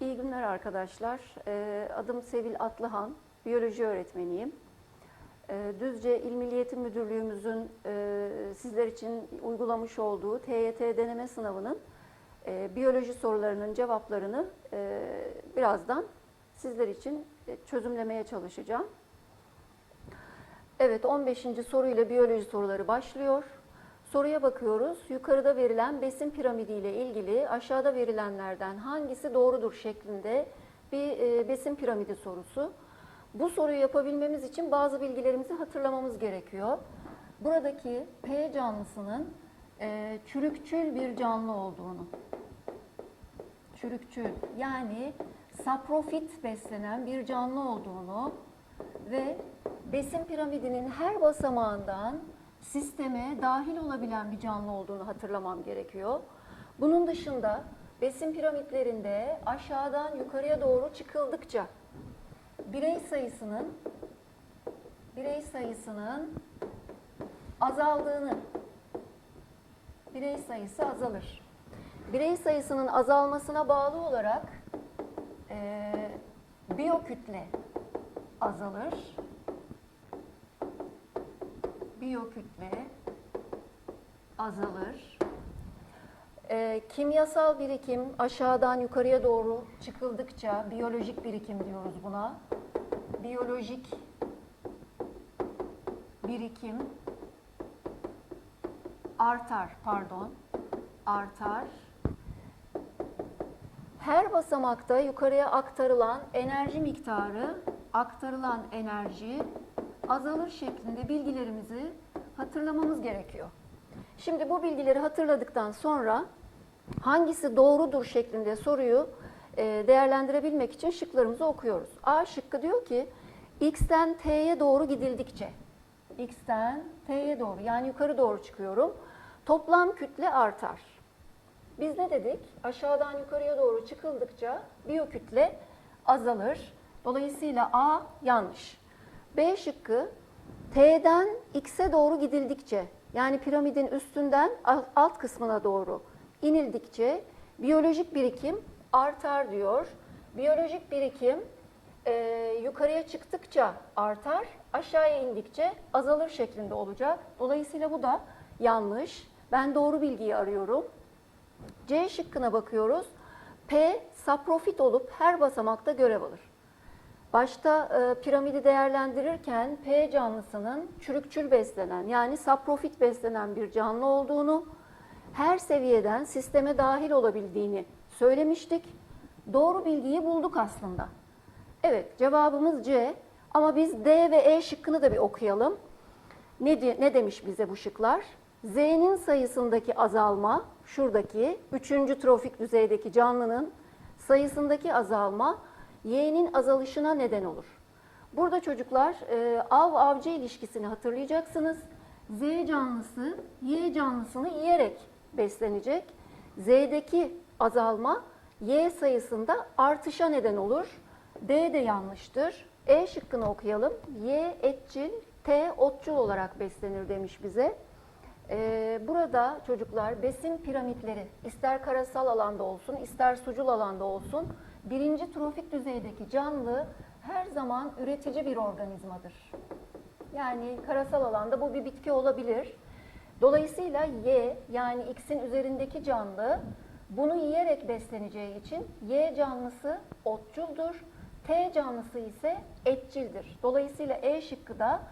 İyi günler arkadaşlar. Ee, Adım Sevil Atlıhan, biyoloji öğretmeniyim. Ee, Düzce İl Milli Eğitim Müdürlüğümüzün e, sizler için uygulamış olduğu TYT deneme sınavının e, biyoloji sorularının cevaplarını e, birazdan sizler için çözümlemeye çalışacağım. Evet 15. soruyla biyoloji soruları başlıyor. Soruya bakıyoruz. Yukarıda verilen besin piramidi ile ilgili aşağıda verilenlerden hangisi doğrudur şeklinde bir e, besin piramidi sorusu. Bu soruyu yapabilmemiz için bazı bilgilerimizi hatırlamamız gerekiyor. Buradaki P canlısının e, çürükçül bir canlı olduğunu, çürükçül yani saprofit beslenen bir canlı olduğunu ve besin piramidinin her basamağından sisteme dahil olabilen bir canlı olduğunu hatırlamam gerekiyor. Bunun dışında besin piramitlerinde aşağıdan yukarıya doğru çıkıldıkça birey sayısının birey sayısının azaldığını birey sayısı azalır. Birey sayısının azalmasına bağlı olarak eee biyokütle azalır. Biyokütle azalır. Eee, kimyasal birikim aşağıdan yukarıya doğru çıkıldıkça biyolojik birikim diyoruz buna. Biyolojik birikim artar, pardon, artar. Her basamakta yukarıya aktarılan enerji miktarı, aktarılan enerji azalır şeklinde bilgilerimizi hatırlamamız gerekiyor. Şimdi bu bilgileri hatırladıktan sonra hangisi doğrudur şeklinde soruyu e, değerlendirebilmek için şıklarımızı okuyoruz. A şıkkı diyor ki x'ten t'ye doğru gidildikçe x'ten t'ye doğru yani yukarı doğru çıkıyorum. Toplam kütle artar. Biz ne dedik? Aşağıdan yukarıya doğru çıkıldıkça biyokütle azalır. Dolayısıyla A yanlış. B şıkkı T'den X'e doğru gidildikçe yani piramidin üstünden alt- kısmına doğru inildikçe biyolojik birikim artar diyor. Biyolojik birikim e, yukarıya çıktıkça artar, aşağıya indikçe azalır şeklinde olacak. Dolayısıyla bu da yanlış. Ben doğru bilgiyi arıyorum. C şıkkına bakıyoruz. P saprofit olup her basamakta görev alır. Başta e, piramidi değerlendirirken P canlısının çürükçül beslenen yani saprofit beslenen bir canlı olduğunu, her seviyeden sisteme dahil olabildiğini söylemiştik. Doğru bilgiyi bulduk aslında. Evet cevabımız C ama biz D ve E şıkkını da bir okuyalım. Ne, di- ne demiş bize bu şıklar? Z'nin sayısındaki azalma, şuradaki üçüncü trofik düzeydeki canlının sayısındaki azalma Y'nin azalışına neden olur. Burada çocuklar e, av-avcı ilişkisini hatırlayacaksınız. Z canlısı Y canlısını yiyerek beslenecek. Z'deki azalma Y sayısında artışa neden olur. D de yanlıştır. E şıkkını okuyalım. Y etçil, T otçul olarak beslenir demiş bize. Ee, burada çocuklar besin piramitleri ister karasal alanda olsun ister sucul alanda olsun birinci trofik düzeydeki canlı her zaman üretici bir organizmadır. Yani karasal alanda bu bir bitki olabilir. Dolayısıyla Y yani X'in üzerindeki canlı bunu yiyerek besleneceği için Y canlısı otçuldur. T canlısı ise etçildir. Dolayısıyla E şıkkı da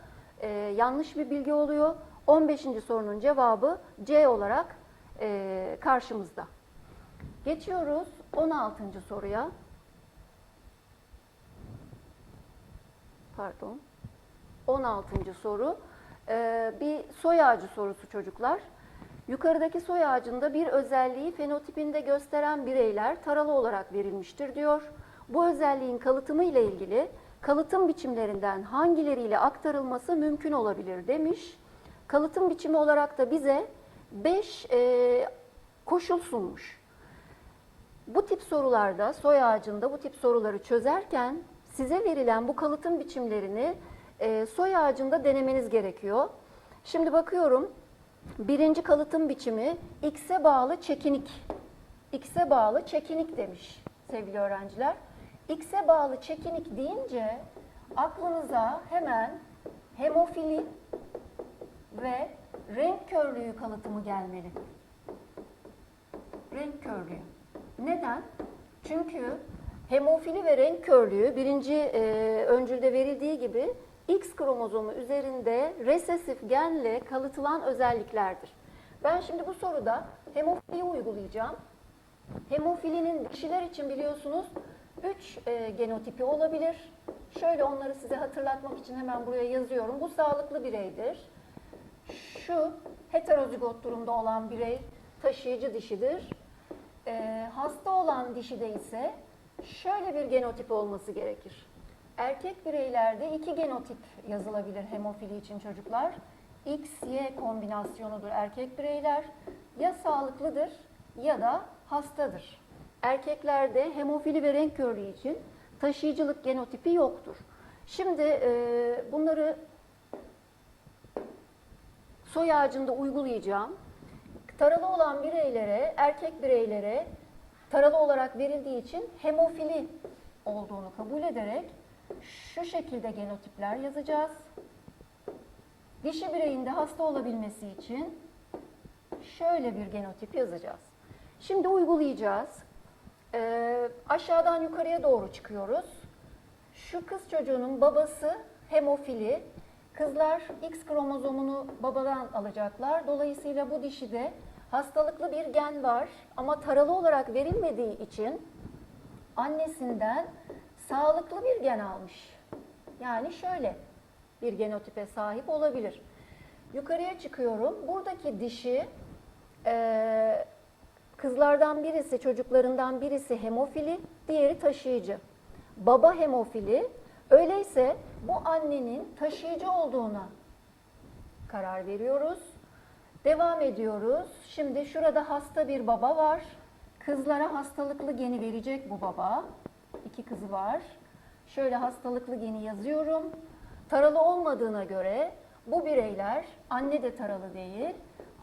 e, yanlış bir bilgi oluyor. 15. sorunun cevabı C olarak e, karşımızda. Geçiyoruz 16. soruya. Pardon. 16. soru. Ee, bir soy ağacı sorusu çocuklar. Yukarıdaki soy ağacında bir özelliği fenotipinde gösteren bireyler taralı olarak verilmiştir diyor. Bu özelliğin kalıtımı ile ilgili kalıtım biçimlerinden hangileriyle aktarılması mümkün olabilir demiş. Kalıtım biçimi olarak da bize 5 koşul sunmuş. Bu tip sorularda, soy ağacında bu tip soruları çözerken size verilen bu kalıtım biçimlerini e, soy ağacında denemeniz gerekiyor. Şimdi bakıyorum. Birinci kalıtım biçimi x'e bağlı çekinik. X'e bağlı çekinik demiş sevgili öğrenciler. X'e bağlı çekinik deyince aklınıza hemen hemofili ve renk körlüğü kalıtımı gelmeli. Renk körlüğü. Neden? Çünkü hemofili ve renk körlüğü birinci e, öncülde verildiği gibi X kromozomu üzerinde resesif genle kalıtılan özelliklerdir. Ben şimdi bu soruda hemofiliyi uygulayacağım. Hemofilinin kişiler için biliyorsunuz 3 genotipi olabilir. Şöyle onları size hatırlatmak için hemen buraya yazıyorum. Bu sağlıklı bireydir. Şu heterozigot durumda olan birey taşıyıcı dişidir. Ee, hasta olan dişide ise şöyle bir genotip olması gerekir. Erkek bireylerde iki genotip yazılabilir hemofili için çocuklar. X-Y kombinasyonudur erkek bireyler. Ya sağlıklıdır ya da hastadır. Erkeklerde hemofili ve renk körlüğü için taşıyıcılık genotipi yoktur. Şimdi e, bunları soy ağacında uygulayacağım. Taralı olan bireylere, erkek bireylere taralı olarak verildiği için hemofili olduğunu kabul ederek şu şekilde genotipler yazacağız. Dişi bireyin de hasta olabilmesi için şöyle bir genotip yazacağız. Şimdi uygulayacağız. Ee, aşağıdan yukarıya doğru çıkıyoruz. Şu kız çocuğunun babası hemofili. Kızlar X kromozomunu babadan alacaklar. Dolayısıyla bu dişide hastalıklı bir gen var ama taralı olarak verilmediği için annesinden sağlıklı bir gen almış. Yani şöyle bir genotipe sahip olabilir. Yukarıya çıkıyorum. Buradaki dişi e, kızlardan birisi, çocuklarından birisi hemofili, diğeri taşıyıcı. Baba hemofili, öyleyse bu annenin taşıyıcı olduğuna karar veriyoruz. Devam ediyoruz. Şimdi şurada hasta bir baba var. Kızlara hastalıklı geni verecek bu baba. İki kızı var. Şöyle hastalıklı geni yazıyorum. Taralı olmadığına göre bu bireyler anne de taralı değil.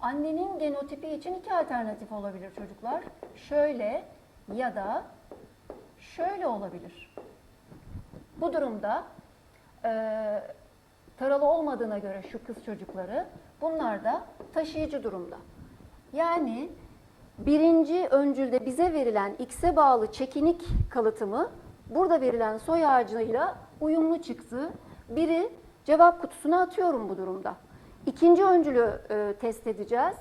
Annenin genotipi için iki alternatif olabilir çocuklar. Şöyle ya da şöyle olabilir. Bu durumda e, taralı olmadığına göre şu kız çocukları bunlar da taşıyıcı durumda. Yani birinci öncülde bize verilen X'e bağlı çekinik kalıtımı burada verilen soy ağacıyla uyumlu çıktı. Biri cevap kutusuna atıyorum bu durumda. İkinci öncülü e, test edeceğiz.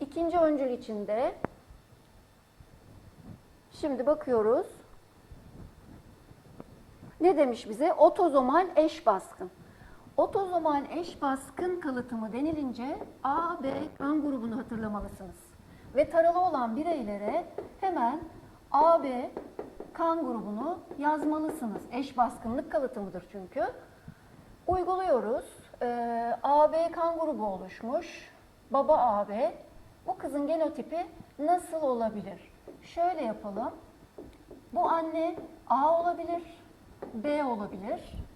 İkinci öncül içinde şimdi bakıyoruz. Ne demiş bize? Otozomal eş baskın. Otozomal eş baskın kalıtımı denilince A, B kan grubunu hatırlamalısınız. Ve taralı olan bireylere hemen A, B kan grubunu yazmalısınız. Eş baskınlık kalıtımıdır çünkü. Uyguluyoruz. Ee, AB kan grubu oluşmuş. Baba AB. Bu kızın genotipi nasıl olabilir? Şöyle yapalım. Bu anne A olabilir, B olabilir.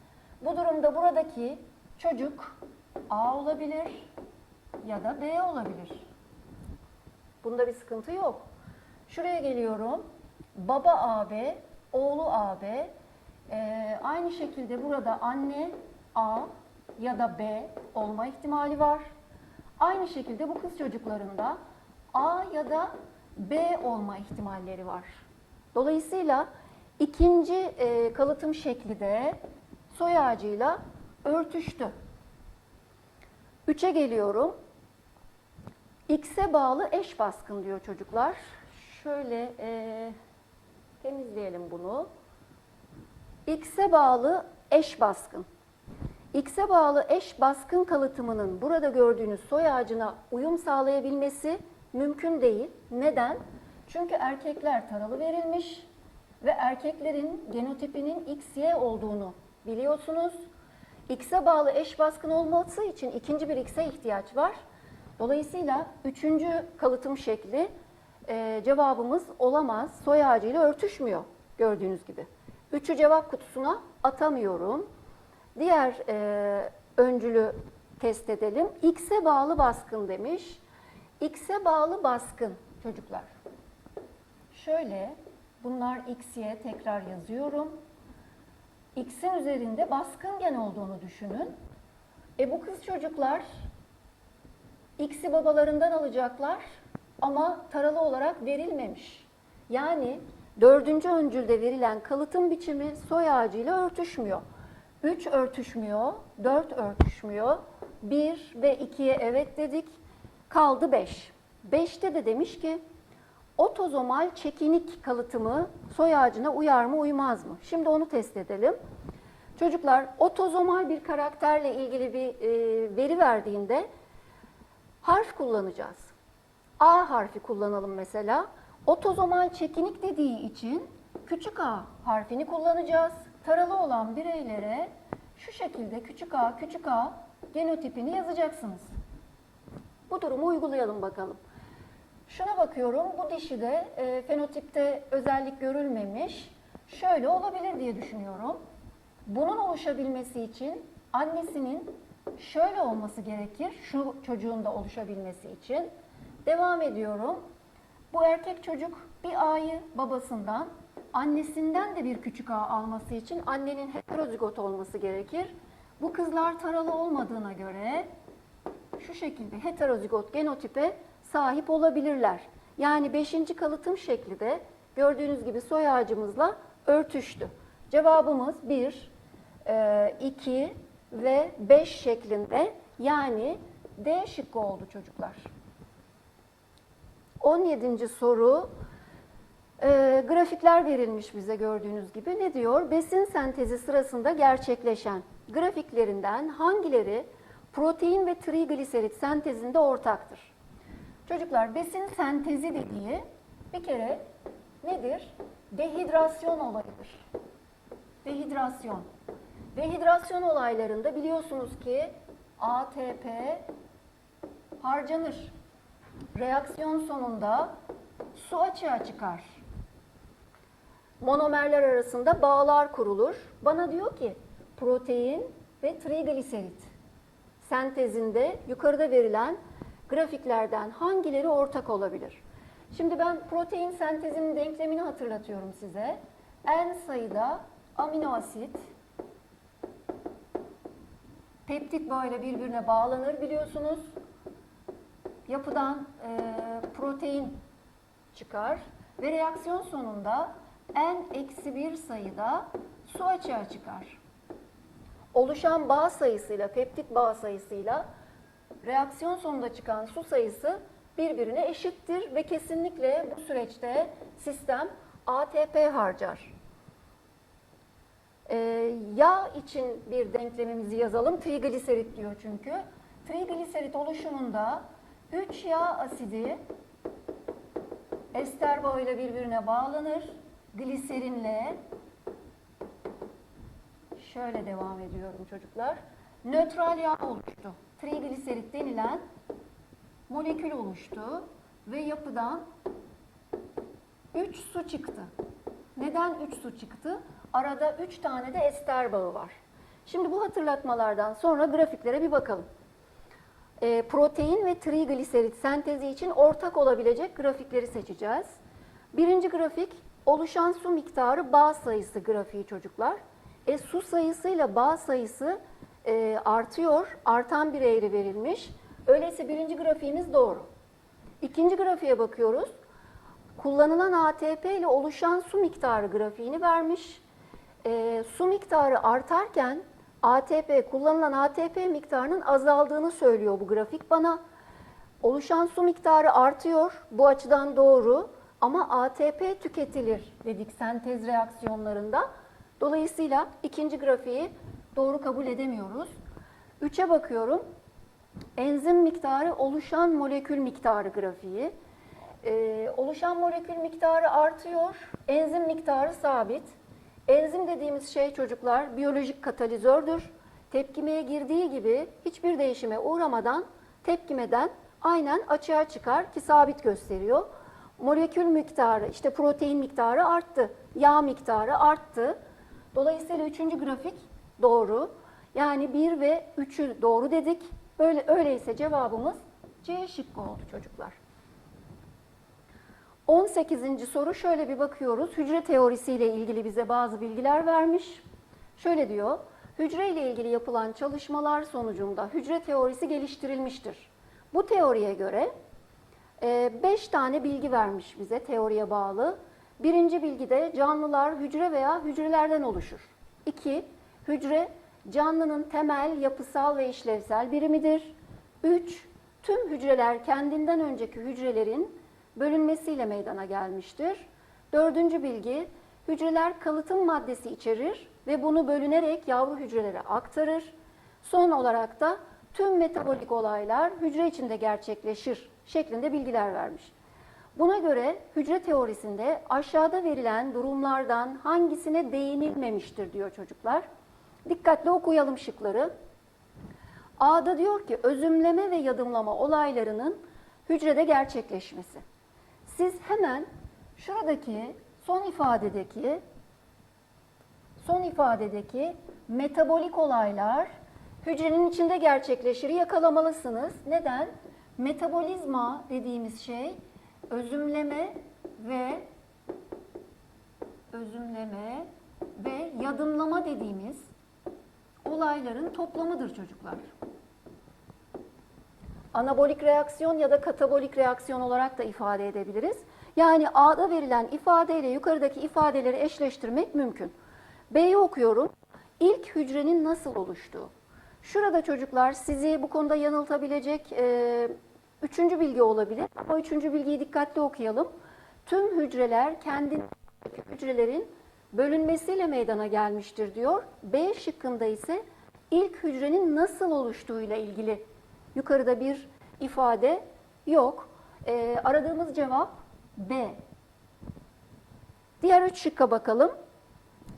Bu durumda buradaki çocuk A olabilir ya da B olabilir. Bunda bir sıkıntı yok. Şuraya geliyorum. Baba AB, oğlu AB. Ee, aynı şekilde burada anne A ya da B olma ihtimali var. Aynı şekilde bu kız çocuklarında A ya da B olma ihtimalleri var. Dolayısıyla ikinci e, kalıtım şekli de soy ağacıyla örtüştü. Üçe geliyorum. X'e bağlı eş baskın diyor çocuklar. Şöyle e, temizleyelim bunu. X'e bağlı eş baskın. X'e bağlı eş baskın kalıtımının burada gördüğünüz soy ağacına uyum sağlayabilmesi mümkün değil. Neden? Çünkü erkekler taralı verilmiş ve erkeklerin genotipinin XY olduğunu biliyorsunuz. X'e bağlı eş baskın olması için ikinci bir X'e ihtiyaç var. Dolayısıyla üçüncü kalıtım şekli e, cevabımız olamaz. Soy ağacıyla örtüşmüyor gördüğünüz gibi. Üçü cevap kutusuna atamıyorum. Diğer e, öncülü test edelim. X'e bağlı baskın demiş. X'e bağlı baskın çocuklar. Şöyle bunlar X'ye tekrar yazıyorum. X'in üzerinde baskın gen olduğunu düşünün. E bu kız çocuklar X'i babalarından alacaklar ama taralı olarak verilmemiş. Yani dördüncü öncülde verilen kalıtım biçimi soy ağacıyla örtüşmüyor. 3 örtüşmüyor, 4 örtüşmüyor. 1 ve 2'ye evet dedik. Kaldı 5. 5'te de demiş ki otozomal çekinik kalıtımı soy ağacına uyar mı uymaz mı? Şimdi onu test edelim. Çocuklar otozomal bir karakterle ilgili bir e, veri verdiğinde harf kullanacağız. A harfi kullanalım mesela. Otozomal çekinik dediği için küçük a harfini kullanacağız. Taralı olan bireylere şu şekilde küçük a küçük a genotipini yazacaksınız. Bu durumu uygulayalım bakalım. Şuna bakıyorum, bu dişide e, fenotipte özellik görülmemiş. Şöyle olabilir diye düşünüyorum. Bunun oluşabilmesi için annesinin şöyle olması gerekir, şu çocuğun da oluşabilmesi için. Devam ediyorum. Bu erkek çocuk bir A'yı babasından, annesinden de bir küçük A alması için annenin heterozigot olması gerekir. Bu kızlar taralı olmadığına göre şu şekilde heterozigot genotipe sahip olabilirler. Yani 5. kalıtım şekli de gördüğünüz gibi soy ağacımızla örtüştü. Cevabımız 1, 2 ve 5 şeklinde yani D şıkkı oldu çocuklar. 17. soru e, grafikler verilmiş bize gördüğünüz gibi. Ne diyor? Besin sentezi sırasında gerçekleşen grafiklerinden hangileri protein ve trigliserit sentezinde ortaktır? Çocuklar besin sentezi dediği bir kere nedir? Dehidrasyon olayıdır. Dehidrasyon. Dehidrasyon olaylarında biliyorsunuz ki ATP harcanır. Reaksiyon sonunda su açığa çıkar. Monomerler arasında bağlar kurulur. Bana diyor ki protein ve trigliserit sentezinde yukarıda verilen grafiklerden hangileri ortak olabilir? Şimdi ben protein sentezinin denklemini hatırlatıyorum size. N sayıda amino asit, peptit böyle birbirine bağlanır biliyorsunuz. Yapıdan e, protein çıkar ve reaksiyon sonunda N-1 sayıda su açığa çıkar. Oluşan bağ sayısıyla, peptit bağ sayısıyla reaksiyon sonunda çıkan su sayısı birbirine eşittir ve kesinlikle bu süreçte sistem ATP harcar. Ee, yağ için bir denklemimizi yazalım. Trigliserit diyor çünkü. Trigliserit oluşumunda 3 yağ asidi ester bağıyla birbirine bağlanır. Gliserinle şöyle devam ediyorum çocuklar. Nötral yağ oluştu. Trigliserit denilen molekül oluştu ve yapıdan 3 su çıktı. Neden 3 su çıktı? Arada 3 tane de ester bağı var. Şimdi bu hatırlatmalardan sonra grafiklere bir bakalım. E, protein ve trigliserit sentezi için ortak olabilecek grafikleri seçeceğiz. Birinci grafik oluşan su miktarı bağ sayısı grafiği çocuklar. E, su sayısıyla bağ sayısı e, artıyor, artan bir eğri verilmiş. Öyleyse birinci grafiğimiz doğru. İkinci grafiğe bakıyoruz. Kullanılan ATP ile oluşan su miktarı grafiğini vermiş. E, su miktarı artarken ATP, kullanılan ATP miktarının azaldığını söylüyor bu grafik bana. Oluşan su miktarı artıyor, bu açıdan doğru ama ATP tüketilir dedik sentez reaksiyonlarında. Dolayısıyla ikinci grafiği doğru kabul edemiyoruz. Üçe bakıyorum. Enzim miktarı oluşan molekül miktarı grafiği. Ee, oluşan molekül miktarı artıyor, enzim miktarı sabit. Enzim dediğimiz şey çocuklar biyolojik katalizördür. Tepkimeye girdiği gibi hiçbir değişime uğramadan tepkimeden aynen açığa çıkar ki sabit gösteriyor. Molekül miktarı, işte protein miktarı arttı, yağ miktarı arttı. Dolayısıyla üçüncü grafik doğru. Yani 1 ve 3'ü doğru dedik. Böyle öyleyse cevabımız C şıkkı oldu çocuklar. 18. soru şöyle bir bakıyoruz. Hücre teorisiyle ilgili bize bazı bilgiler vermiş. Şöyle diyor. Hücre ile ilgili yapılan çalışmalar sonucunda hücre teorisi geliştirilmiştir. Bu teoriye göre 5 tane bilgi vermiş bize teoriye bağlı. Birinci bilgide canlılar hücre veya hücrelerden oluşur. 2. Hücre canlının temel yapısal ve işlevsel birimidir. 3. Tüm hücreler kendinden önceki hücrelerin bölünmesiyle meydana gelmiştir. Dördüncü bilgi, hücreler kalıtım maddesi içerir ve bunu bölünerek yavru hücrelere aktarır. Son olarak da tüm metabolik olaylar hücre içinde gerçekleşir şeklinde bilgiler vermiş. Buna göre hücre teorisinde aşağıda verilen durumlardan hangisine değinilmemiştir diyor çocuklar. Dikkatli okuyalım şıkları. A'da diyor ki özümleme ve yadımlama olaylarının hücrede gerçekleşmesi. Siz hemen şuradaki son ifadedeki son ifadedeki metabolik olaylar hücrenin içinde gerçekleşir yakalamalısınız. Neden? Metabolizma dediğimiz şey özümleme ve özümleme ve yadımlama dediğimiz olayların toplamıdır çocuklar. Anabolik reaksiyon ya da katabolik reaksiyon olarak da ifade edebiliriz. Yani A'da verilen ifadeyle yukarıdaki ifadeleri eşleştirmek mümkün. B'yi okuyorum. İlk hücrenin nasıl oluştuğu. Şurada çocuklar sizi bu konuda yanıltabilecek e, üçüncü bilgi olabilir. Ama üçüncü bilgiyi dikkatli okuyalım. Tüm hücreler kendi hücrelerin bölünmesiyle meydana gelmiştir diyor. B şıkkında ise ilk hücrenin nasıl oluştuğuyla ilgili yukarıda bir ifade yok. E, aradığımız cevap B. Diğer üç şıkka bakalım.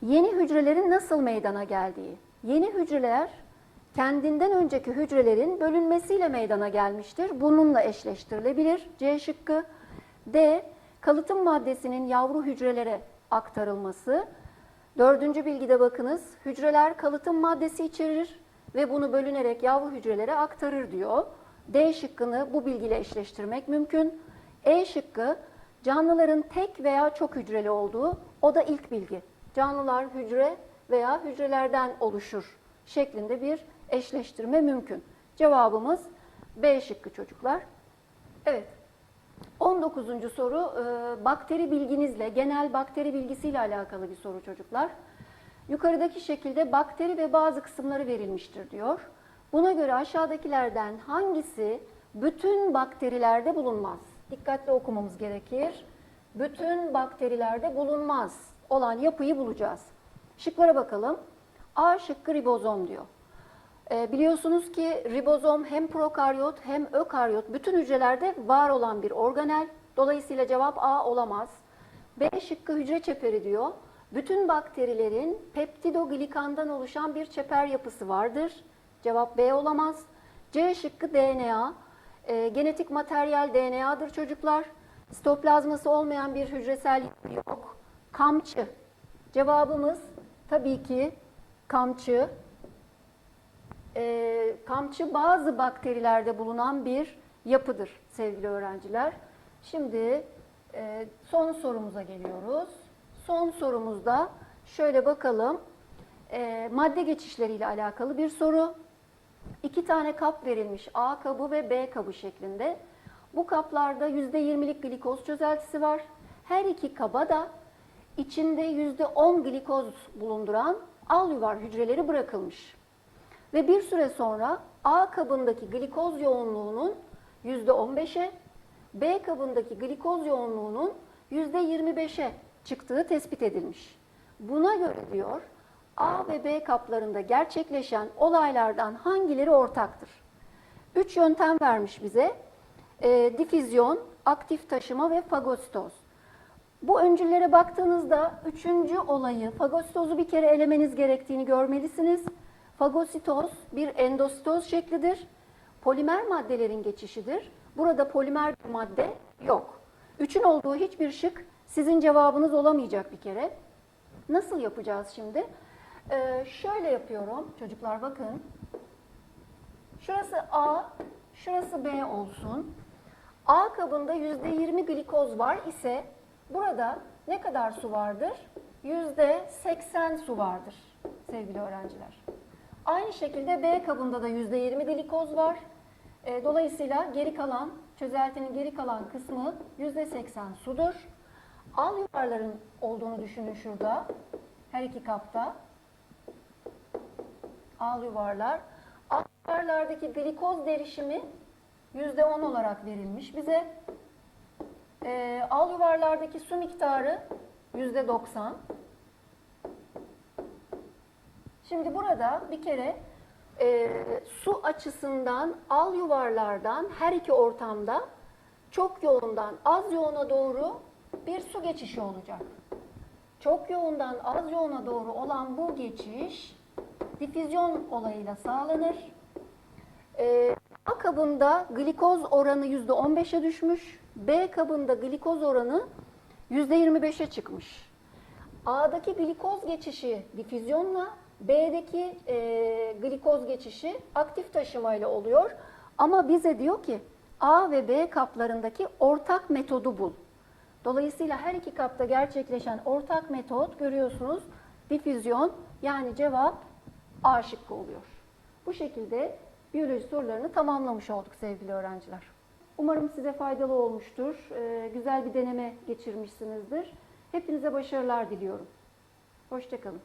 Yeni hücrelerin nasıl meydana geldiği. Yeni hücreler kendinden önceki hücrelerin bölünmesiyle meydana gelmiştir. Bununla eşleştirilebilir. C şıkkı. D. Kalıtım maddesinin yavru hücrelere aktarılması. Dördüncü bilgide bakınız. Hücreler kalıtım maddesi içerir ve bunu bölünerek yavru hücrelere aktarır diyor. D şıkkını bu bilgiyle eşleştirmek mümkün. E şıkkı canlıların tek veya çok hücreli olduğu o da ilk bilgi. Canlılar hücre veya hücrelerden oluşur şeklinde bir eşleştirme mümkün. Cevabımız B şıkkı çocuklar. Evet. 19. soru e, bakteri bilginizle, genel bakteri bilgisiyle alakalı bir soru çocuklar. Yukarıdaki şekilde bakteri ve bazı kısımları verilmiştir diyor. Buna göre aşağıdakilerden hangisi bütün bakterilerde bulunmaz? Dikkatli okumamız gerekir. Bütün bakterilerde bulunmaz olan yapıyı bulacağız. Şıklara bakalım. A şıkkı ribozom diyor. E, biliyorsunuz ki ribozom hem prokaryot hem ökaryot bütün hücrelerde var olan bir organel. Dolayısıyla cevap A olamaz. B şıkkı hücre çeperi diyor. Bütün bakterilerin peptidoglikandan oluşan bir çeper yapısı vardır. Cevap B olamaz. C şıkkı DNA. E, genetik materyal DNA'dır çocuklar. Sitoplazması olmayan bir hücresel yok. Kamçı. Cevabımız tabii ki kamçı. E, kamçı bazı bakterilerde bulunan bir yapıdır sevgili öğrenciler. Şimdi e, son sorumuza geliyoruz. Son sorumuzda şöyle bakalım. E, madde geçişleriyle alakalı bir soru. İki tane kap verilmiş. A kabı ve B kabı şeklinde. Bu kaplarda %20'lik glikoz çözeltisi var. Her iki kaba da içinde %10 glikoz bulunduran alüvar hücreleri bırakılmış. Ve bir süre sonra A kabındaki glikoz yoğunluğunun %15'e, B kabındaki glikoz yoğunluğunun %25'e çıktığı tespit edilmiş. Buna göre diyor A ve B kaplarında gerçekleşen olaylardan hangileri ortaktır? Üç yöntem vermiş bize. E, difüzyon, aktif taşıma ve fagositoz. Bu öncüllere baktığınızda üçüncü olayı, fagositozu bir kere elemeniz gerektiğini görmelisiniz. Fagositoz bir endositoz şeklidir. Polimer maddelerin geçişidir. Burada polimer bir madde yok. Üçün olduğu hiçbir şık sizin cevabınız olamayacak bir kere. Nasıl yapacağız şimdi? Ee, şöyle yapıyorum. Çocuklar bakın. Şurası A, şurası B olsun. A kabında %20 glikoz var ise burada ne kadar su vardır? %80 su vardır sevgili öğrenciler. Aynı şekilde B kabında da %20 glikoz var. E, Dolayısıyla geri kalan, çözeltinin geri kalan kısmı %80 sudur. Al yuvarların olduğunu düşünün şurada. Her iki kapta. Al yuvarlar. Al yuvarlardaki glikoz derişimi %10 olarak verilmiş bize. E, al yuvarlardaki su miktarı %90. Şimdi burada bir kere e, su açısından al yuvarlardan her iki ortamda çok yoğundan az yoğuna doğru bir su geçişi olacak. Çok yoğundan az yoğuna doğru olan bu geçiş difüzyon olayıyla sağlanır. E, A kabında glikoz oranı %15'e düşmüş. B kabında glikoz oranı %25'e çıkmış. A'daki glikoz geçişi difüzyonla, B'deki e, glikoz geçişi aktif taşımayla oluyor. Ama bize diyor ki A ve B kaplarındaki ortak metodu bul. Dolayısıyla her iki kapta gerçekleşen ortak metot görüyorsunuz difüzyon yani cevap A şıkkı oluyor. Bu şekilde biyoloji sorularını tamamlamış olduk sevgili öğrenciler. Umarım size faydalı olmuştur. Ee, güzel bir deneme geçirmişsinizdir. Hepinize başarılar diliyorum. Hoşçakalın.